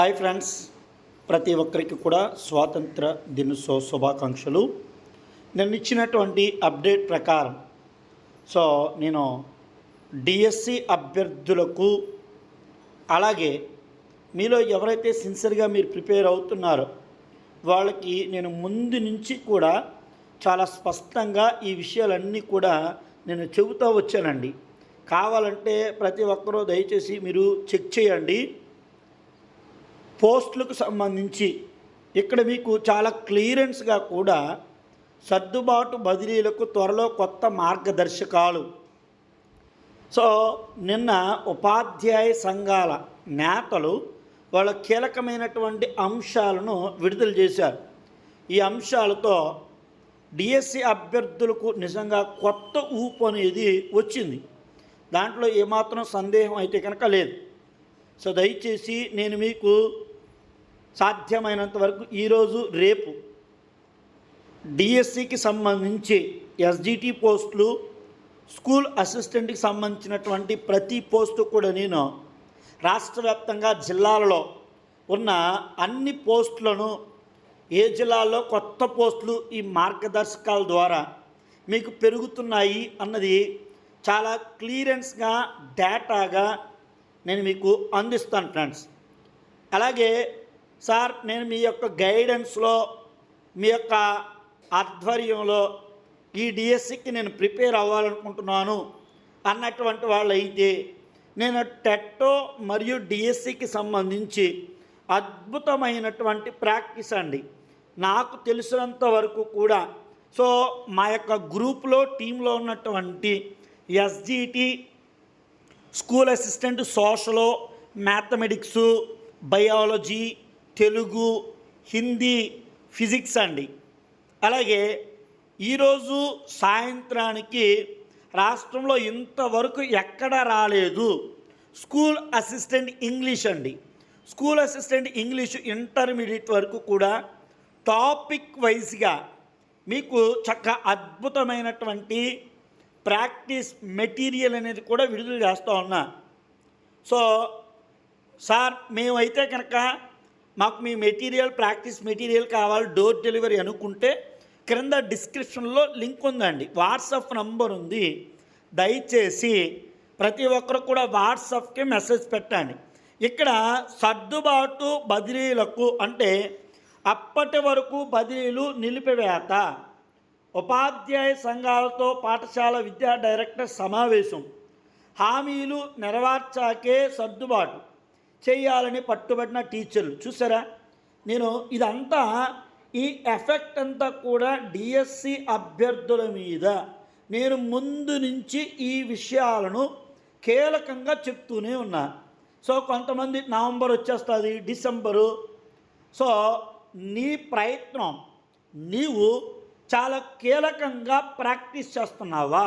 Hi friends. ప్రతి ఒక్కరికి కూడా స్వాతంత్ర దినోత్సవ శుభాకాంక్షలు. నేను ఇచ్చినటువంటి అప్డేట్ ప్రకారం సో నేను డిఎస్సి అభ్యర్థులకు అలాగే మీలో ఎవరైతే సిన్సియర్గా మీరు ప్రిపేర్ అవుతున్నారో వాళ్ళకి నేను ముందు నుంచి కూడా చాలా స్పష్టంగా ఈ విషయాలన్నీ కూడా నేను చెబుతూ వచ్చానండి. కావాలంటే ప్రతి ఒక్కరూ దయచేసి మీరు చెక్ చేయండి. పోస్టులకు సంబంధించి ఇక్కడ మీకు చాలా క్లియరెన్స్గా కూడా సర్దుబాటు బదిలీలకు త్వరలో కొత్త మార్గదర్శకాలు. సో నిన్న ఉపాధ్యాయ సంఘాల నేతలు వాళ్ళ కీలకమైనటువంటి అంశాలను విడుదల చేశారు. ఈ అంశాలతో డిఎస్సి అభ్యర్థులకు నిజంగా కొత్త ఊపు అనేది వచ్చింది. దాంట్లో ఏమాత్రం సందేహం అయితే కనుక లేదు. సో దయచేసి నేను మీకు సాధ్యమైనంత వరకు ఈరోజు రేపు డిఎస్సికి సంబంధించి ఎస్జిటి పోస్టులు స్కూల్ అసిస్టెంట్కి సంబంధించినటువంటి ప్రతి పోస్టు కూడా నేను రాష్ట్ర వ్యాప్తంగా జిల్లాలలో ఉన్న అన్ని పోస్టులను ఏ జిల్లాలో కొత్త పోస్టులు ఈ మార్గదర్శకాల ద్వారా మీకు పెరుగుతున్నాయి అన్నది చాలా క్లియరెన్స్గా డేటాగా నేను మీకు అందిస్తాను ఫ్రెండ్స్ అలాగే సార్ నేను మీ యొక్క గైడెన్స్లో మీ యొక్క ఆధ్వర్యంలో ఈ డిఎస్సికి నేను ప్రిపేర్ అవ్వాలనుకుంటున్నాను అన్నటువంటి వాళ్ళు అయితే నేను టెట్టో మరియు డిఎస్సికి సంబంధించి అద్భుతమైనటువంటి ప్రాక్టీస్ అండి. నాకు తెలిసినంత వరకు కూడా సో మా యొక్క గ్రూప్లో టీంలో ఉన్నటువంటి SGT school assistant సోషలో mathematics biology Telugu Hindi physics అండి. అలాగే ఈరోజు సాయంత్రానికి రాష్ట్రంలో ఇంతవరకు ఎక్కడ రాలేదు. స్కూల్ అసిస్టెంట్ ఇంగ్లీష్ అండి. స్కూల్ అసిస్టెంట్ ఇంగ్లీష్ ఇంటర్మీడియట్ వరకు కూడా టాపిక్ వైజ్గా మీకు చక్క అద్భుతమైనటువంటి ప్రాక్టీస్ మెటీరియల్ అనేది కూడా విడుదల చేస్తూ ఉన్నా. సో సార్ మేమైతే కనుక మాకు మీ మెటీరియల్ ప్రాక్టీస్ మెటీరియల్ కావాలి డోర్ డెలివరీ అనుకుంటే క్రింద డిస్క్రిప్షన్లో లింక్ ఉందండి. వాట్సాప్ నంబర్ ఉంది. దయచేసి ప్రతి ఒక్కరు కూడా వాట్సాప్కి మెసేజ్ పెట్టండి. ఇక్కడ సర్దుబాటు బదిలీలకు అంటే అప్పటి వరకు బదిలీలు నిలిపివేత. ఉపాధ్యాయ సంఘాలతో పాఠశాల విద్యా డైరెక్టర్ సమావేశం. హామీలు నెరవేర్చాకే సర్దుబాటు చేయాలని పట్టుబడిన టీచర్లు. చూసారా? నేను ఇదంతా ఈ ఎఫెక్ట్ అంతా కూడా డిఎస్సి అభ్యర్థుల మీద. నేను ముందు నుంచి ఈ విషయాలను కీలకంగా చెప్తూనే ఉన్నా. సో కొంతమంది నవంబర్ వచ్చేస్తుంది డిసెంబరు. సో నీ ప్రయత్నం నీవు చాలా కీలకంగా ప్రాక్టీస్ చేస్తున్నావా?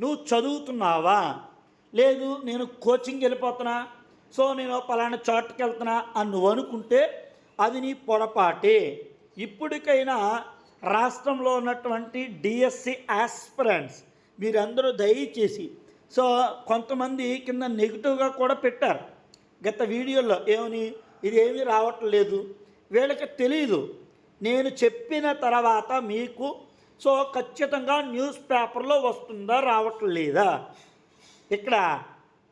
నువ్వు చదువుతున్నావా? లేదు నేను కోచింగ్ వెళ్ళిపోతున్నా సో నేను పలానా చోటుకి వెళ్తున్నా అని నువ్వు అనుకుంటే అది నీ పొరపాటే. ఇప్పటికైనా రాష్ట్రంలో ఉన్నటువంటి డిఎస్సి ఆస్పిరెంట్స్ మీరందరూ దయచేసి సో కొంతమంది కింద నెగిటివ్గా కూడా పెట్టారు. గత వీడియోలో ఏమని ఇది ఏమీ రావట్లేదు వీళ్ళకి తెలియదు నేను చెప్పిన తర్వాత మీకు సో ఖచ్చితంగా న్యూస్ పేపర్లో వస్తుందా రావట్లేదా ఇక్కడ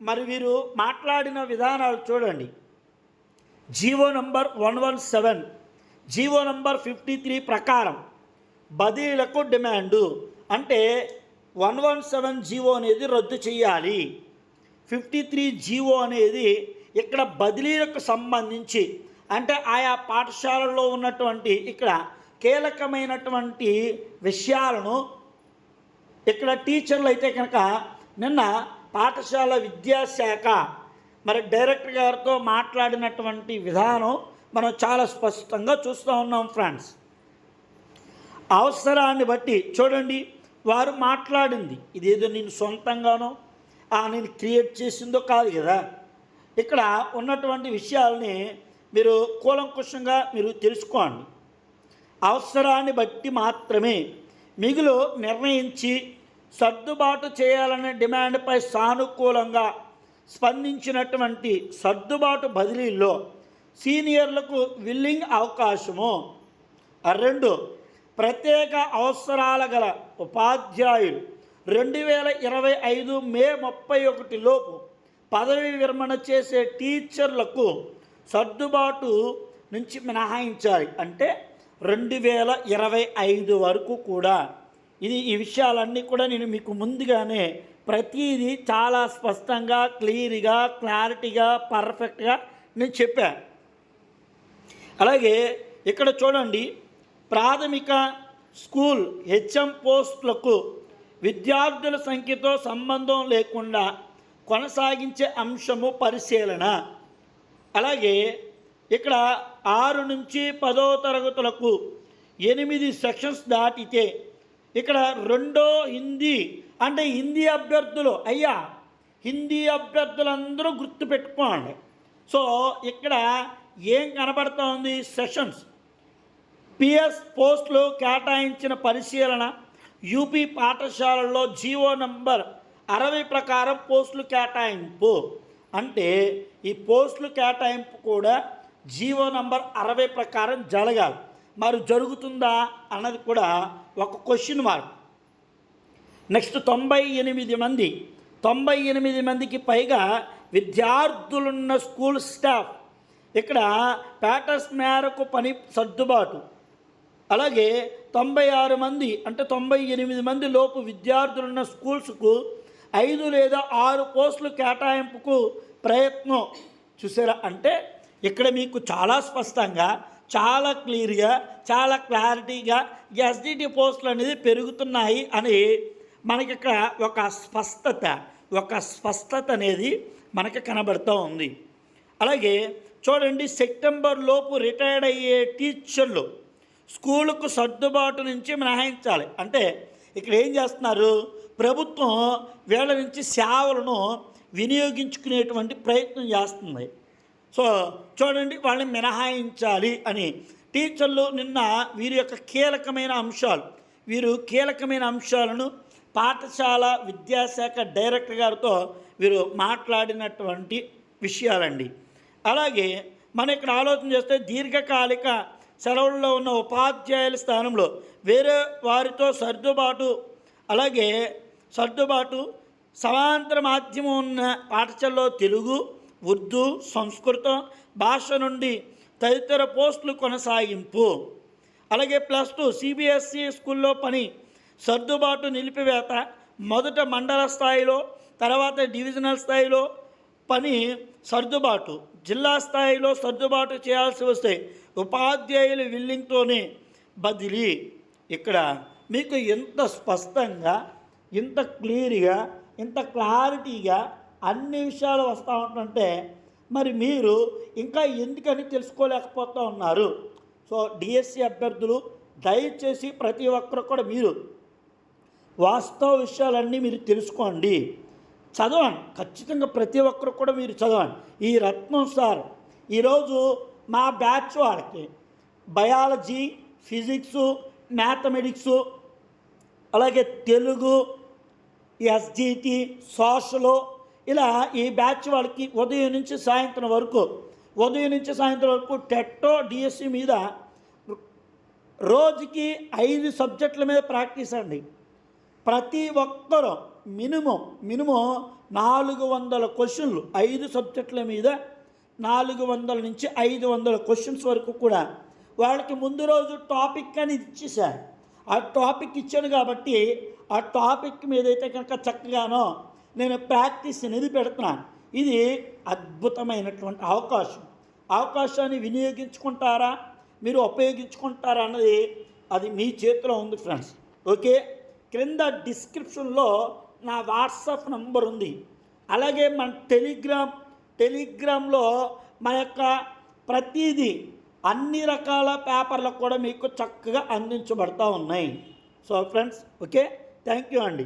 మరి వీరు మాట్లాడిన విధానాలు చూడండి. GO number one one seven GO number fifty three ప్రకారం బదిలీలకు డిమాండు. అంటే వన్ వన్ సెవెన్ జీవో అనేది రద్దు చేయాలి. ఫిఫ్టీ త్రీ జీవో అనేది ఇక్కడ బదిలీలకు సంబంధించి అంటే ఆయా పాఠశాలల్లో ఉన్నటువంటి ఇక్కడ కీలకమైనటువంటి విషయాలను ఇక్కడ టీచర్లు అయితే కనుక నిన్న పాఠశాల విద్యాశాఖ మరి డైరెక్టర్ గారితో మాట్లాడినటువంటి విధానం మనం చాలా స్పష్టంగా చూస్తూ ఉన్నాం ఫ్రెండ్స్. అవసరాన్ని బట్టి చూడండి వారు మాట్లాడింది ఇదేదో నేను సొంతంగానో ఆ నేను క్రియేట్ చేసిందో కాదు కదా. ఇక్కడ ఉన్నటువంటి విషయాల్ని మీరు కూలంకుషంగా మీరు తెలుసుకోండి. అవసరాన్ని బట్టి మాత్రమే మిగులు నిర్ణయించి సర్దుబాటు చేయాలనే డిమాండ్పై సానుకూలంగా స్పందించినటువంటి సర్దుబాటు బదిలీల్లో సీనియర్లకు విల్లింగ్ అవకాశము. ఆ రెండు ప్రత్యేక అవసరాల గల ఉపాధ్యాయులు రెండు వేల ఇరవై ఐదు మే ముప్పై ఒకటి లోపు పదవి విరమణ చేసే టీచర్లకు సర్దుబాటు నుంచి మినహాయించాలి. అంటే రెండు వేల ఇరవై ఐదు వరకు కూడా. ఇది ఈ విషయాలన్నీ కూడా నేను మీకు ముందుగానే ప్రతిదీ చాలా స్పష్టంగా క్లియర్గా క్లారిటీగా పర్ఫెక్ట్గా నేను చెప్పాను. అలాగే ఇక్కడ చూడండి ప్రాథమిక స్కూల్ హెచ్ఎం పోస్టులకు విద్యార్థుల సంఖ్యతో సంబంధం లేకుండా కొనసాగించే అంశము పరిశీలన. అలాగే ఇక్కడ ఆరు నుంచి పదో తరగతులకు ఎనిమిది సెక్షన్స్ దాటితే ఇక్కడ రెండో హిందీ అంటే హిందీ అభ్యర్థులు అయ్యా హిందీ అభ్యర్థులందరూ గుర్తుపెట్టుకోండి సో ఇక్కడ ఏం కనబడుతోంది? సెషన్స్. పిఎస్ పోస్టులు కేటాయించిన పరిశీలన యూపీ పాఠశాలల్లో జీవో నంబర్ అరవై ప్రకారం పోస్టులు కేటాయింపు. అంటే ఈ పోస్టులు కేటాయింపు కూడా జీవో నంబర్ అరవై ప్రకారం జరగాలి. మరి జరుగుతుందా అన్నది కూడా ఒక క్వశ్చన్ మార్క్. నెక్స్ట్ తొంభై ఎనిమిది మంది తొంభై ఎనిమిది మందికి పైగా విద్యార్థులున్న స్కూల్ స్టాఫ్. ఇక్కడ ప్యాటర్స్ మేరకు పని సర్దుబాటు. అలాగే తొంభై ఆరు మంది అంటే తొంభై ఎనిమిది మంది లోపు విద్యార్థులున్న స్కూల్స్కు ఐదు లేదా ఆరు పోస్టులు కేటాయింపుకు ప్రయత్నం. చూసారా? అంటే ఇక్కడ మీకు చాలా స్పష్టంగా చాలా క్లియర్గా చాలా క్లారిటీగా ఎస్డిటి పోస్టులు అనేది పెరుగుతున్నాయి అని మనకి ఇక్కడ ఒక స్పష్టత ఒక స్పష్టత అనేది మనకి కనబడుతూ ఉంది. అలాగే చూడండి సెప్టెంబర్ లోపు రిటైర్డ్ అయ్యే టీచర్లు స్కూలుకు సర్దుబాటు నుంచి మినహాయించాలి. అంటే ఇక్కడ ఏం చేస్తున్నారు? ప్రభుత్వం వీళ్ళ నుంచి సేవలను వినియోగించుకునేటువంటి ప్రయత్నం చేస్తుంది. సో చూడండి వాళ్ళని మినహాయించాలి అని. టీచర్లు నిన్న వీరి యొక్క కీలకమైన అంశాలు వీరు కీలకమైన అంశాలను పాఠశాల విద్యాశాఖ డైరెక్టర్ గారితో వీరు మాట్లాడినటువంటి విషయాలండి. అలాగే మనం ఇక్కడ ఆలోచన చేస్తే దీర్ఘకాలిక సెలవుల్లో ఉన్న ఉపాధ్యాయుల స్థానంలో వేరే వారితో సర్దుబాటు అలాగే సర్దుబాటు సమాంతర మాధ్యమం ఉన్న పాఠశాలలో తెలుగు ఉర్దూ సంస్కృతం భాష నుండి తదితర పోస్టులు కొనసాగింపు. అలాగే ప్లస్ టూ సిబిఎస్ఈ స్కూల్లో పని సర్దుబాటు నిలిపివేత మొదట మండల స్థాయిలో తర్వాత డివిజనల్ స్థాయిలో పని సర్దుబాటు. జిల్లా స్థాయిలో సర్దుబాటు చేయాల్సి వస్తే ఉపాధ్యాయుల విల్లింగ్తోనే బదిలీ. ఇక్కడ మీకు ఎంత స్పష్టంగా ఇంత క్లియర్గా ఇంత క్లారిటీగా అన్ని విషయాలు వస్తూ ఉంటుంటే మరి మీరు ఇంకా ఎందుకని తెలుసుకోలేకపోతూ ఉన్నారు? సో డిఎస్సి అభ్యర్థులు దయచేసి ప్రతి ఒక్కరు కూడా మీరు వాస్తవ విషయాలన్నీ మీరు తెలుసుకోండి. చదవండి. ఖచ్చితంగా ప్రతి ఒక్కరు కూడా మీరు చదవండి. ఈ రత్నం సార్ ఈరోజు మా బ్యాచ్ వాళ్ళకి బయాలజీ ఫిజిక్సు మ్యాథమెటిక్సు అలాగే తెలుగు ఎస్జిటి సోషలు ఇలా ఈ బ్యాచ్ వాళ్ళకి ఉదయం నుంచి సాయంత్రం వరకు ఉదయం నుంచి సాయంత్రం వరకు టెట్టో డిఎస్సి మీద రోజుకి ఐదు సబ్జెక్టుల మీద ప్రాక్టీస్ అండి. ప్రతి ఒక్కరూ మినిమం మినిమం నాలుగు వందల క్వశ్చన్లు ఐదు సబ్జెక్టుల మీద నాలుగు వందల నుంచి ఐదు వందల క్వశ్చన్స్ వరకు కూడా వాళ్ళకి ముందు రోజు టాపిక్ అని ఇచ్చేసారు ఆ టాపిక్ ఇచ్చాను కాబట్టి ఆ టాపిక్ మీద అయితే కనుక చక్కగానో నేను ప్రాక్టీస్ అనేది పెడుతున్నాను. ఇది అద్భుతమైనటువంటి అవకాశం. అవకాశాన్ని వినియోగించుకుంటారా? మీరు ఉపయోగించుకుంటారా అన్నది అది మీ చేతిలో ఉంది ఫ్రెండ్స్. ఓకే? క్రింద డిస్క్రిప్షన్లో నా వాట్సాప్ నంబర్ ఉంది. అలాగే మన టెలిగ్రామ్ టెలిగ్రామ్లో మన యొక్క ప్రతిదీ అన్ని రకాల పేపర్లు కూడా మీకు చక్కగా అందించబడతా ఉన్నాయి. So friends okay thank you అండి